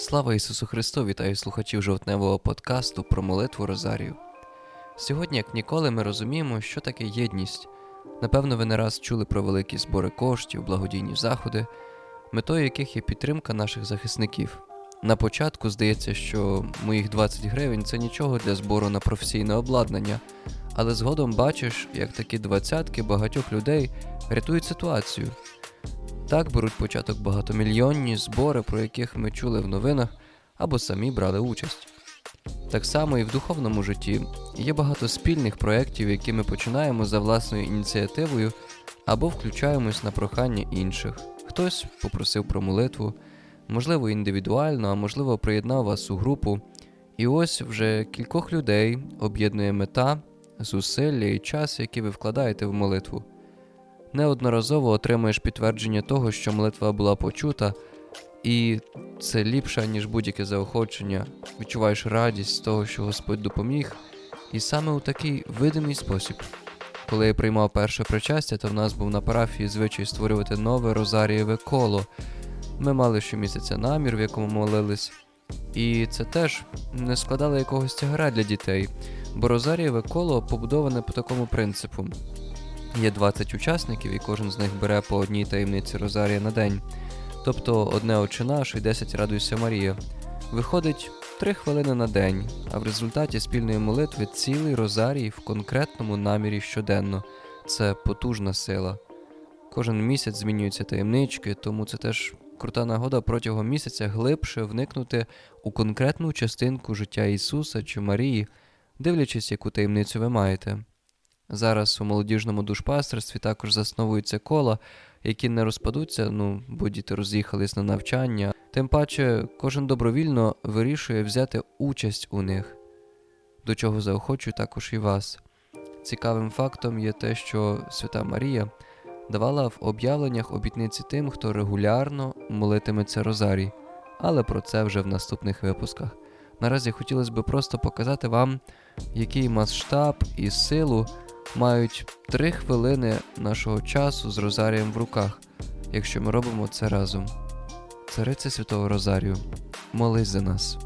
Слава Ісусу Христу! Вітаю слухачів жовтневого подкасту про молитву Розарію. Сьогодні, як ніколи, ми розуміємо, що таке єдність. Напевно, ви не раз чули про великі збори коштів, благодійні заходи, метою яких є підтримка наших захисників. На початку здається, що моїх 20 гривень це нічого для збору на професійне обладнання, але згодом бачиш, як такі двадцятки багатьох людей рятують ситуацію. Так беруть початок багатомільйонні збори, про яких ми чули в новинах або самі брали участь. Так само і в духовному житті є багато спільних проєктів, які ми починаємо за власною ініціативою або включаємось на прохання інших. Хтось попросив про молитву, можливо, індивідуально, а можливо, приєднав вас у групу. І ось вже кількох людей об'єднує мета, зусилля і час, які ви вкладаєте в молитву. Неодноразово отримуєш підтвердження того, що молитва була почута, і це ліпше, ніж будь-яке заохочення. Відчуваєш радість з того, що Господь допоміг, і саме у такий видимий спосіб. Коли я приймав перше причастя, то в нас був на парафії звичай створювати нове розарієве коло. Ми мали щомісяця намір, в якому молились, і це теж не складало якогось тягара для дітей, бо розарієве коло побудоване по такому принципу. Є 20 учасників, і кожен з них бере по одній таємниці Розарія на день. Тобто одне «Отче наш» і 10 Радуйся Марія. Виходить 3 хвилини на день, а в результаті спільної молитви цілий Розарій в конкретному намірі щоденно. Це потужна сила. Кожен місяць змінюються таємнички, тому це теж крута нагода протягом місяця глибше вникнути у конкретну частинку життя Ісуса чи Марії, дивлячись, яку таємницю ви маєте. Зараз у молодіжному душпастерстві також засновуються кола, які не розпадуться, ну, бо діти роз'їхались на навчання. Тим паче, кожен добровільно вирішує взяти участь у них, до чого заохочую також і вас. Цікавим фактом є те, що Свята Марія давала в об'явленнях обітниці тим, хто регулярно молитиметься Розарій, але про це вже в наступних випусках. Наразі хотілося б просто показати вам, який масштаб і силу мають три хвилини нашого часу з Розарієм в руках, якщо ми робимо це разом. Цариця Святого Розарію, молись за нас.